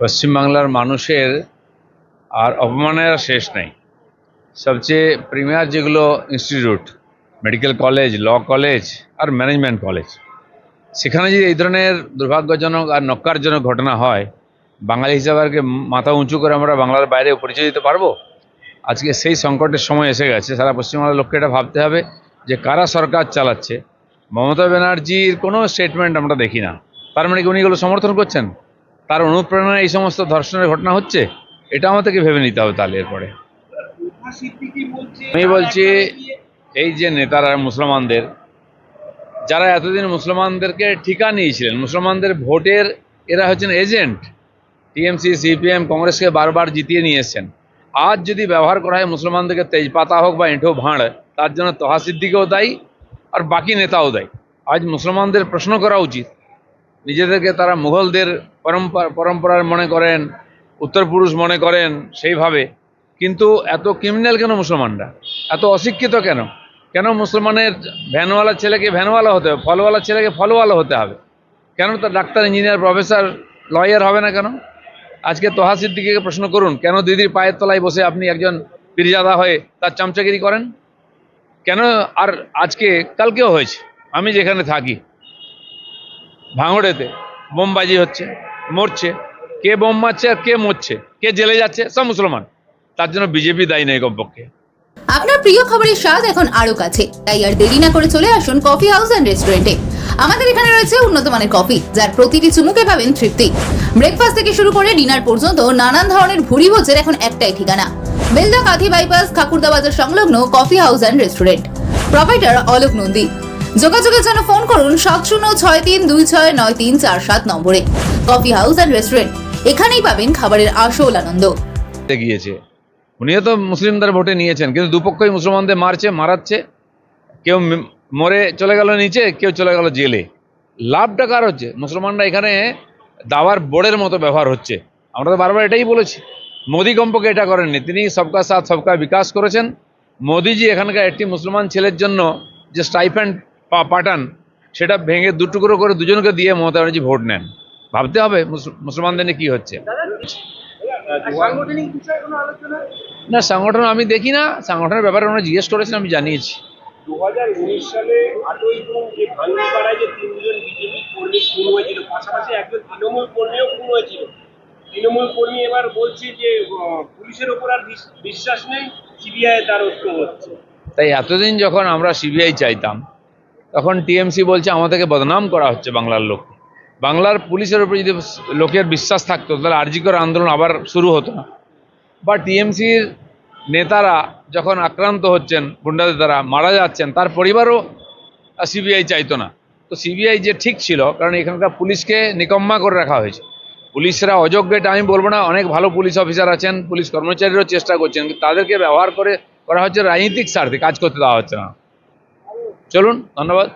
পশ্চিমবাংলার মানুষের আর অপমানের শেষ নেই। সবচেয়ে প্রিমিয়ার যেগুলো institute medical college law college আর ম্যানেজমেন্ট কলেজ সেখানে যদি এই ধরনের দুর্ভাগ্যজনক আর নক্কারজনক ঘটনা হয়, বাঙালি হিসাবে আর কি মাথা উঁচু করে আমরা বাংলার বাইরে পরিচয় দিতে পারব? আজকে সেই সংকটের সময় এসে গেছে, সারা পশ্চিমবাংলার লোককে এটা ভাবতে হবে যে কারা সরকার চালাচ্ছে। মমতা ব্যানার্জির কোনো স্টেটমেন্ট আমরা দেখি না। তার মানে কি উনি এগুলো সমর্থন করছেন? তার অনুপ্রেরণায় এই সমস্ত ধর্ষণের ঘটনা হচ্ছে? এটা আমাদেরকে ভেবে নিতে হবে তাহলে এরপরে। আমি বলছি, এই যে নেতারা মুসলমানদের, যারা এতদিন মুসলমানদেরকে ঠিকা নিয়েছিলেন, মুসলমানদের ভোটের এরা হচ্ছেন এজেন্ট। টিএমসি, সিপিএম, কংগ্রেসকে বারবার জিতিয়ে নিয়ে এসছেন। আজ যদি ব্যবহার করা হয় মুসলমানদেরকে তেজপাতা হোক বা এঁঠো ভাঁড়, তার জন্য তহা সিদ্দিকেও দায়ী আর বাকি নেতাও দায়ী। আজ মুসলমানদের প্রশ্ন করা উচিত নিজেদেরকে তারা মুঘলদের পরম্পরা, পরম্পরার মনে করেন উত্তর পুরুষ মনে করেন, সেইভাবে। কিন্তু এত ক্রিমিনাল কেন মুসলমানরা? এত অশিক্ষিত কেন? কেন মুসলমানের ভ্যানওয়ালা ছেলেকে ভ্যানওয়ালা হতে হবে, ফলওয়ালা ছেলেকে ফলওয়ালা হতে হবে? কেন তার ডাক্তার ইঞ্জিনিয়ার প্রফেসর লয়ার হবে না কেন? আজকে তোহা সিদ্দিকে প্রশ্ন করুন, কেন দিদির পায়ের তলায় বসে আপনি একজন পীরজাদা হয়ে তার চামচাগিরি করেন? কেন আর আজকে, কালকেও হয়েছে, আমি যেখানে থাকি। ভাঙড়েতে বোমবাজি হচ্ছে, মরছে। কে বোম মারছে আর কে মরছে, কে জেলে যাচ্ছে, সব মুসলমান। তার জন্য বিজেপি দায়ী নেই কমপক্ষে। আপনার প্রিয় খাবারের স্বাদ এখন আরও কাছে। তাই আর দেরি না করে চলে আসুন কফি হাউস অ্যান্ড রেস্টুরেন্টে। আমাদের এখানে রয়েছে উন্নত মানের কফি, যার প্রতিটি চুমুকে পাবেন তৃপ্তি। ব্রেকফাস্ট থেকে শুরু করে ডিনার পর্যন্ত নানান ধরনের ভুরি ভোজের এখন একটাই ঠিকানা। বেলদা কাঁথি বাইপাস, ঠাকুরদা বাজার সংলগ্ন coffee house and restaurant. Provider Alok Nandi. যোগাযোগের জন্য ফোন করুন সাত শূন্য ছয় তিন দুই ছয় নয় তিন চার সাত নম্বরে। কফি হাউস অ্যান্ড রেস্টুরেন্ট, এখানেই পাবেন খাবারের আসল আনন্দ। গিয়েছে। উনিও তো মুসলিমদের ভোটে নিয়েছেন, কিন্তু দুপক্ষই মুসলমানদের মারছে, মারাচ্ছে। কেউ মরে চলে গেল নিচে, কেউ চলে গেল জেলে। লাভটা কার হচ্ছে? মুসলমানরা এখানে দাবার বোর্ডের মতো ব্যবহার হচ্ছে। আমরা তো বারবার এটাই বলেছি। মোদি কম্পকে এটা করেননি। তিনি সবকা সাথ সবকা বিকাশ করেছেন। মোদিজি এখানকার একটি মুসলমান ছেলের জন্য যে স্টাইফ্যান্ড পাঠান সেটা ভেঙে দুটুকরো করে দুজনকে দিয়ে মমতা ব্যানার্জি ভোট নেন। ভাবতে হবে মুসলমানদের কী হচ্ছে। না সংগঠন আমি দেখি না সংগঠনের ব্যাপারে ওনারা জিজ্ঞেস করেছেন আমি জানিয়েছি। দু হাজার উনিশ সালে জুন যে যে তিনজন বিজেপি হয়েছিল পাশাপাশি একজন তৃণমূল কর্মীও খুন হয়েছিল। তৃণমূল কর্মী এবার বলছে যে পুলিশের ওপর আর বিশ্বাস নেই সিবিআই দ্বারস্থ হচ্ছে। তাই এতদিন যখন আমরা সিবিআই চাইতাম তখন টিএমসি বলছে, আমাদেরকে বদনাম করা হচ্ছে বাংলার লোক। বাংলার পুলিশের উপর যদি লোকের বিশ্বাস থাকতো, তাহলে আরজিকর আন্দোলন আবার শুরু হতো না। বা টিএমসির নেতারা যখন আক্রান্ত হচ্ছেন, গুন্ডাদের দ্বারা মারা যাচ্ছেন, তার পরিবারও সিবিআই চাইতো না। তো সিবিআই যে ঠিক ছিল, কারণ এখানকার পুলিশকে নিকম্মা করে রাখা হয়েছে। পুলিশরা অযোগ্য এটা আমি বলব না, অনেক ভালো পুলিশ অফিসার আছেন, পুলিশ কর্মচারীরাও চেষ্টা করছেন তাদেরকে ব্যবহার করে করা হচ্ছে রাজনীতিক স্বার্থে, কাজ করতে দেওয়া হচ্ছে না। চলুন ধন্যবাদ।